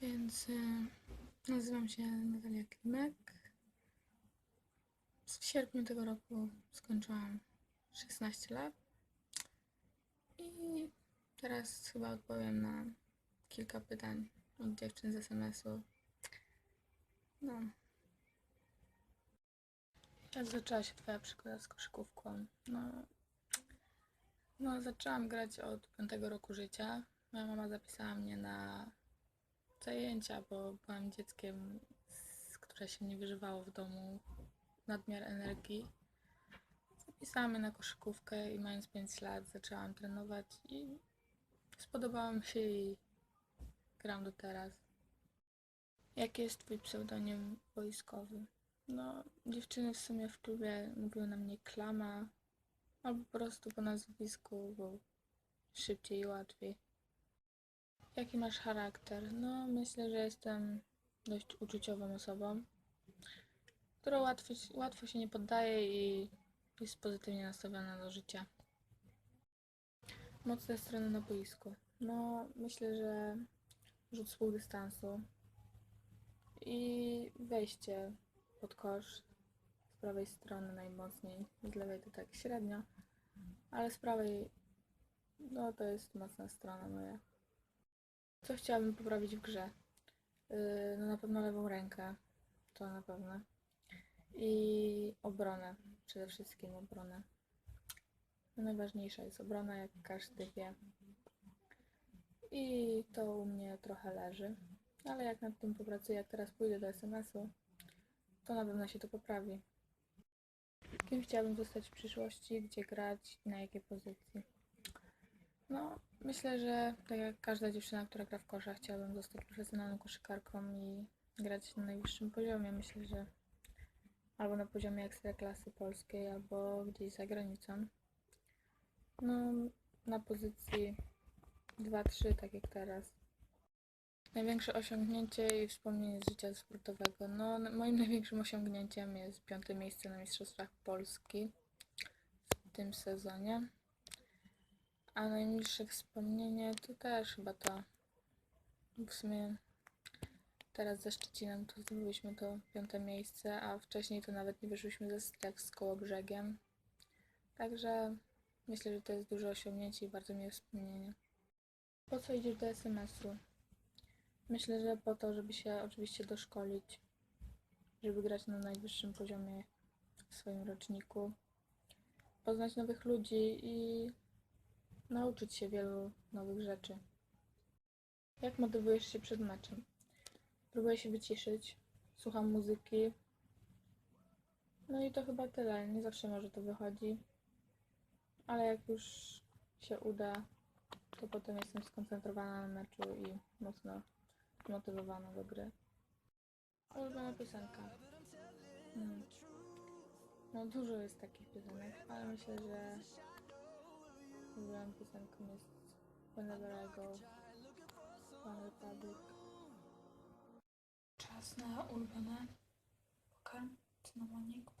Więc y, nazywam się Natalia Klimek. W sierpniu tego roku skończyłam 16 lat. I teraz chyba odpowiem na kilka pytań od dziewczyn z SMS-u. No. Jak zaczęła się Twoja przygoda z koszykówką? No, no zaczęłam grać od 5 roku życia. Moja mama zapisała mnie na zajęcia, bo byłam dzieckiem, które się nie wyżywało w domu, nadmiar energii. Zapisała mnie na koszykówkę i mając 5 lat zaczęłam trenować i spodobało mi się i gram do teraz. Jaki jest twój pseudonim wojskowy? No, dziewczyny w sumie w klubie mówiły na mnie klama, albo po prostu po nazwisku, bo szybciej i łatwiej. Jaki masz charakter? No, myślę, że jestem dość uczuciową osobą, która łatwo, łatwo się nie poddaje i jest pozytywnie nastawiona do życia. Mocne strony na boisku. No, myślę, że rzut z pół dystansu i wejście pod kosz z prawej strony najmocniej, z lewej to tak średnio, ale z prawej no to jest mocna strona moja. Co chciałabym poprawić w grze? Yy, no na pewno lewą rękę, to na pewno. I obronę, przede wszystkim obronę. No najważniejsza jest obrona, jak każdy wie. I to u mnie trochę leży. Ale jak nad tym popracuję, jak teraz pójdę do SMS-u, to na pewno się to poprawi. Kim chciałabym zostać w przyszłości, gdzie grać na jakiej pozycji? No, myślę, że tak jak każda dziewczyna, która gra w kosza, chciałabym zostać profesjonalną koszykarką i grać na najwyższym poziomie. Myślę, że albo na poziomie ekstraklasy polskiej, albo gdzieś za granicą. No, na pozycji 2-3, tak jak teraz. Największe osiągnięcie i wspomnienie z życia sportowego. No, moim największym osiągnięciem jest piąte miejsce na Mistrzostwach Polski w tym sezonie. A najmilsze wspomnienie to też chyba to. W sumie teraz ze Szczecinem to zdobyliśmy to piąte miejsce, a wcześniej to nawet nie wyszliśmy ze stref z Kołobrzegiem. Także myślę, że to jest duże osiągnięcie i bardzo miłe wspomnienie. Po co idziesz do SMS-u? Myślę, że po to, żeby się oczywiście doszkolić, żeby grać na najwyższym poziomie w swoim roczniku, poznać nowych ludzi i nauczyć się wielu nowych rzeczy. Jak motywujesz się przed meczem? Próbuję się wyciszyć, słucham muzyki. No i to chyba tyle. Nie zawsze może to wychodzi, ale jak już się uda, to potem jestem skoncentrowana na meczu i mocno zmotywowana do gry. Ulubiona piosenka. Hmm. No dużo jest takich piosenek, ale myślę, że ulubioną piosenką jest Whenever I Go One Republic. Czas na ulubione pokarm cynamonik.